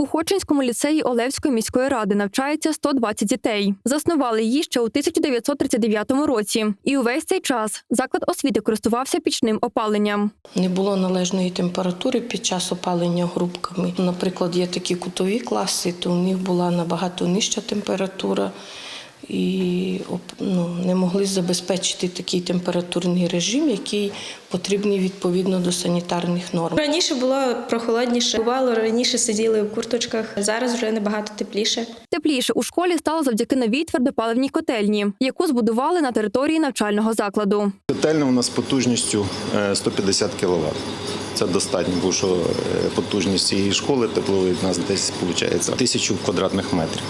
У Хочинському ліцеї Олевської міської ради навчається 120 дітей. Заснували її ще у 1939 році. І увесь цей час заклад освіти користувався пічним опаленням. Не було належної температури під час опалення грубками. Наприклад, є такі кутові класи, то у них була набагато нижча температура і ну, не могли забезпечити такий температурний режим, який потрібний відповідно до санітарних норм. Раніше було прохолодніше. Бувало, раніше сиділи в курточках, зараз вже набагато тепліше. Тепліше у школі стало завдяки новій твердопаливній котельні, яку збудували на території навчального закладу. Котельня у нас потужністю е, 150 кВт. Це достатньо, бо що е, потужність цієї школи теплової в нас десь виходить тисячу квадратних метрів.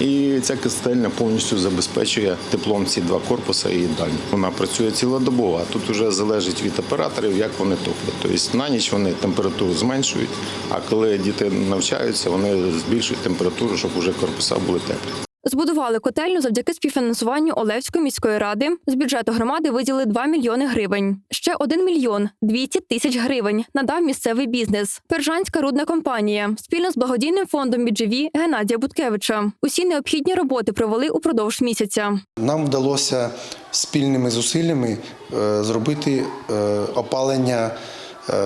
І ця кистельня повністю забезпечує теплом ці два корпуси і їдальню. Вона працює цілодобово, а тут вже залежить від операторів, як вони топлять. Тобто на ніч вони температуру зменшують, а коли діти навчаються, вони збільшують температуру, щоб вже корпуса були теплі. Збудували котельню завдяки співфінансуванню Олевської міської ради. З бюджету громади виділили 2 мільйони гривень. Ще 1 мільйон 200 тисяч гривень надав місцевий бізнес. Пержанська рудна компанія спільно з благодійним фондом «Біджеві» Геннадія Буткевича. Усі необхідні роботи провели упродовж місяця. Нам вдалося спільними зусиллями е, зробити е, опалення,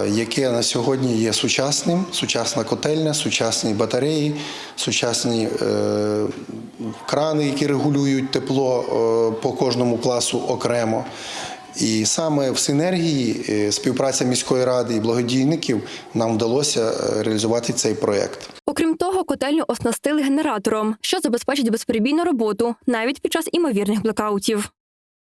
яке на сьогодні є сучасним, сучасна котельня, сучасні батареї, сучасні е, крани, які регулюють тепло е, по кожному класу окремо. І саме в синергії е, співпраця міської ради і благодійників нам вдалося е, реалізувати цей проєкт. Окрім того, котельню оснастили генератором, що забезпечить безперебійну роботу навіть під час імовірних блекаутів.